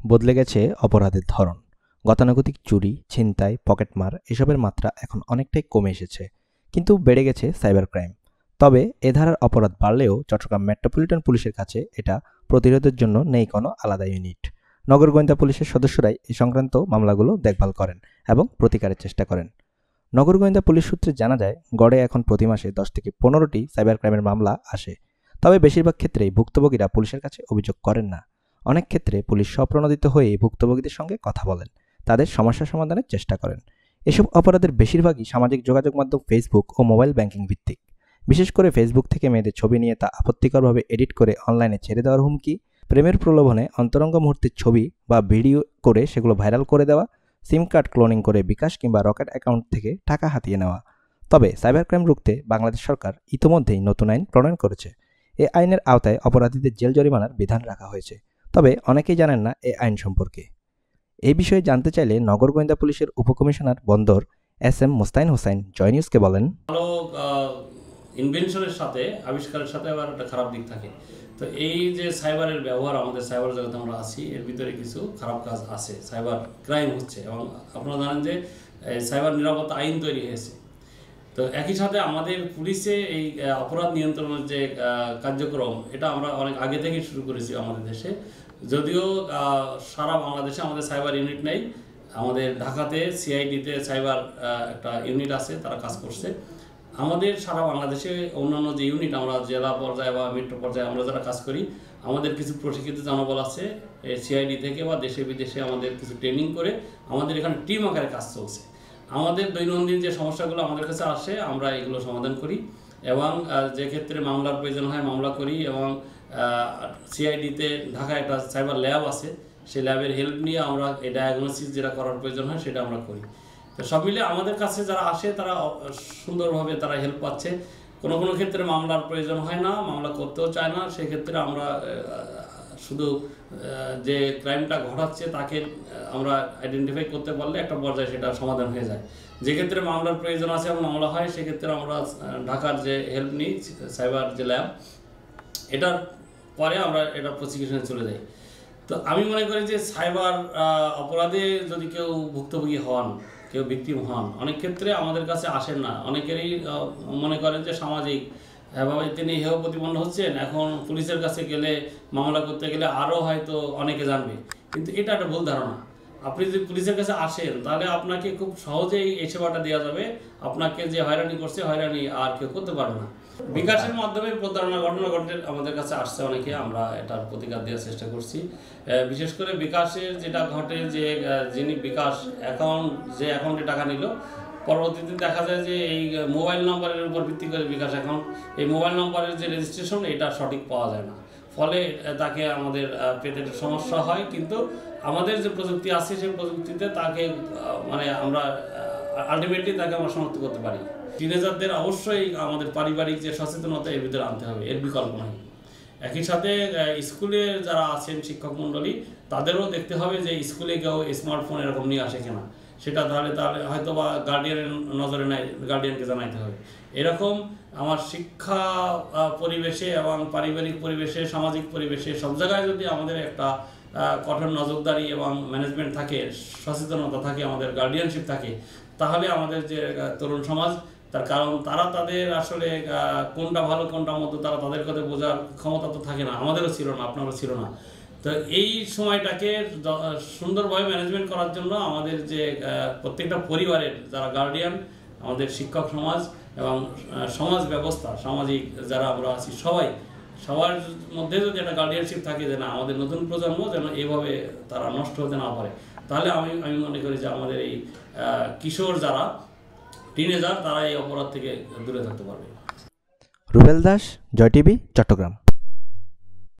বদলে গেছে অপরাধের ধরন। গতানুগতিক চুরি, ছিনতাই, পকেটমার এসবের মাত্রা এখন অনেকটাই কমে এসেছে, কিন্তু বেড়ে গেছে সাইবার ক্রাইম তবে এ ধারার অপরাধ বাড়লেও চট্টগ্রাম মেট্রোপলিটন পুলিশের কাছে এটা প্রতিরোধের জন্য নেই কোনো আলাদা ইউনিট। নগর গোয়েন্দা পুলিশের সদস্যরাই এই সংক্রান্ত মামলাগুলো দেখভাল করেন এবং প্রতিকারের চেষ্টা করেন। নগর গোয়েন্দা পুলিশ সূত্রে জানা যায়, গড়ে এখন প্রতি মাসে দশ থেকে পনেরোটি সাইবার ক্রাইমের মামলা আসে। তবে বেশিরভাগ ক্ষেত্রেই ভুক্তভোগীরা পুলিশের কাছে অভিযোগ করেন না। অনেক ক্ষেত্রে পুলিশ স্বপ্রণোদিত হয়ে ভুক্তভোগীদের সঙ্গে কথা বলেন, তাদের সমস্যা সমাধানের চেষ্টা করেন। এসব অপরাধের বেশিরভাগই সামাজিক যোগাযোগ মাধ্যম ফেসবুক ও মোবাইল ব্যাংকিং ভিত্তিক। বিশেষ করে ফেসবুক থেকে মেয়েদের ছবি নিয়ে তা আপত্তিকরভাবে এডিট করে অনলাইনে ছেড়ে দেওয়ার হুমকি, প্রেমের প্রলোভনে অন্তরঙ্গ মুহূর্তের ছবি বা ভিডিও করে সেগুলো ভাইরাল করে দেওয়া, সিম কার্ড ক্লোনিং করে বিকাশ কিংবা রকেট অ্যাকাউন্ট থেকে টাকা হাতিয়ে নেওয়া। তবে সাইবার ক্রাইম রুখতে বাংলাদেশ সরকার ইতোমধ্যেই নতুন আইন প্রণয়ন করেছে। এ আইনের আওতায় অপরাধীদের জেল জরিমানার বিধান রাখা হয়েছে। তবে অনেকেই জানেন না এ আইন সম্পর্কে। এই বিষয়ে জানতে চাইলে নগর গোয়েন্দা পুলিশের উপকমিশনার বন্দর এস এম মোস্তাইন হোসাইন জয় নিউজকে বলেন। ভালো ইনভেনশনের সাথে, আবিষ্কারের সাথে আবার একটা খারাপ দিক থাকে। তো এই যে সাইবারের ব্যবহার, আমাদের সাইবার জগতে আমরা আছি, এর ভিতরে কিছু খারাপ কাজ আছে, সাইবার ক্রাইম হচ্ছে এবং আপনারা জানেন যে সাইবার নিরাপত্তা আইন তৈরি হয়েছে। তো একই সাথে আমাদের পুলিশে এই অপরাধ নিয়ন্ত্রণের যে কার্যক্রম, এটা আমরা অনেক আগে থেকেই শুরু করেছি আমাদের দেশে। যদিও সারা বাংলাদেশে আমাদের সাইবার ইউনিট নেই, আমাদের ঢাকাতে সিআইডিতে সাইবার একটা ইউনিট আছে, তারা কাজ করছে। আমাদের সারা বাংলাদেশে অন্যান্য যে ইউনিট, আমরা জেলা পর্যায়ে বা মেট্রো পর্যায়ে আমরা যারা কাজ করি, আমাদের কিছু প্রশিক্ষিত জনবল আছে সিআইডি থেকে বা দেশে বিদেশে আমাদের কিছু ট্রেনিং করে আমাদের এখানে টিম আকারে কাজ চলছে। আমাদের দৈনন্দিন যে সমস্যাগুলো আমাদের কাছে আসে, আমরা এগুলো সমাধান করি এবং যে ক্ষেত্রে মামলার প্রয়োজন হয়, মামলা করি এবং সিআইডিতে ঢাকায় একটা সাইবার ল্যাব আছে। সেই ল্যাবের হেল্প নিয়ে আমরা এই ডায়াগনোসিস যেটা করার প্রয়োজন হয় সেটা আমরা করি। তো সব মিলে আমাদের কাছে যারা আসে, তারা সুন্দরভাবে তারা হেল্প পাচ্ছে। কোনো কোনো ক্ষেত্রে মামলার প্রয়োজন হয় না, মামলা করতেও চায় না। সেক্ষেত্রে আমরা শুধু যে ক্রাইমটা ঘটাচ্ছে তাকে আমরা আইডেন্টিফাই করতে পারলে একটা পর্যায়ে সেটা সমাধান হয়ে যায়। যে ক্ষেত্রে মামলার প্রয়োজন আছে এবং মামলা হয়, সেক্ষেত্রে আমরা ঢাকার যে হেল্প নিই সাইবার যে ল্যাব এটার পরে আমরা এটা প্রসিকিউশনে চলে যাই। তো আমি মনে করি যে সাইবার অপরাধে যদি কেউ ভুক্তভোগী হন, কেউ ভিক্টিম হন, অনেক ক্ষেত্রে আমাদের কাছে আসেন না। অনেকেরই মনে করেন যে সামাজিক, এভাবে তিনি হেয় প্রতিপন্ন হচ্ছেন, এখন পুলিশের কাছে গেলে, মামলা করতে গেলে আরও হয়তো অনেকে জানবে। কিন্তু এটা একটা ভুল ধারণা। আপনি যদি পুলিশের কাছে আসেন, তাহলে আপনাকে খুব সহজেই এই সেবাটা দেওয়া যাবে। আপনাকে যে হয়রানি করছে, হয়রানি আর কেউ করতে পারবে না। বিকাশের মাধ্যমে প্রতারণা ঘটনা ঘটে আমাদের কাছে আসছে অনেকে, আমরা এটার প্রতিকার দেওয়ার চেষ্টা করছি। বিশেষ করে বিকাশের যেটা ঘটে যে যিনি বিকাশ অ্যাকাউন্ট যে অ্যাকাউন্টে টাকা নিল, পরবর্তীতে দেখা যায় যে এই মোবাইল নম্বরের উপর ভিত্তি করে বিকাশ অ্যাকাউন্ট এই মোবাইল নম্বরের যে রেজিস্ট্রেশন এটা সঠিক পাওয়া যায় না। ফলে তাকে আমাদের পেতে সমস্যা হয়। কিন্তু আমাদের যে প্রযুক্তি আছে, সেই প্রযুক্তিতে তাকে মানে আমরা আলটিমেটলি তাকে আমরা শনাক্ত করতে পারি। টিনেজারদের অবশ্যই আমাদের পারিবারিক যে সচেতনতা, এর ভিতরে আনতে হবে, এর বিকল্প নাই। একই সাথে স্কুলে যারা আছেন শিক্ষক মণ্ডলী, তাদেরও দেখতে হবে যে স্কুলে কেউ স্মার্টফোন এরকম নিয়ে আসে কিনা। সেটা তাহলে তাহলে হয়তো বা গার্ডিয়ানের নজরে নাই গার্ডিয়ানকে জানাইতে হবে। এরকম আমার শিক্ষা পরিবেশে এবং পারিবারিক পরিবেশে, সামাজিক পরিবেশে সব জায়গায় যদি আমাদের একটা কঠোর নজরদারি এবং ম্যানেজমেন্ট থাকে, সচেতনতা থাকে, আমাদের গার্ডিয়ানশিপ থাকে তাহলে আমাদের যে তরুণ সমাজ, তার কারণ তারা তাদের আসলে কোনটা ভালো, কোনটা মতো তারা তাদের কথা বোঝার ক্ষমতা তো থাকে না। আমাদেরও ছিল না, আপনারও ছিল না। তো এই সময়টাকে সুন্দরভাবে ম্যানেজমেন্ট করার জন্য আমাদের যে প্রত্যেকটা পরিবারের যারা গার্ডিয়ান আমাদের শিক্ষক সমাজ এবং সমাজ ব্যবস্থা, সামাজিক যারা আমরা আছি সবাই সবার মধ্যে যদি একটা গার্ডিয়ানশিপ থাকে যে না, আমাদের নতুন প্রজন্ম যেন এভাবে তারা নষ্ট হতে না পারে। তাহলে আমি আমি মনে করি যে আমাদের এই কিশোর যারা টিনেজার তারা এই অপরাধ থেকে দূরে থাকতে পারবে। রুবেল দাস, জয় টিভি, চট্টগ্রাম।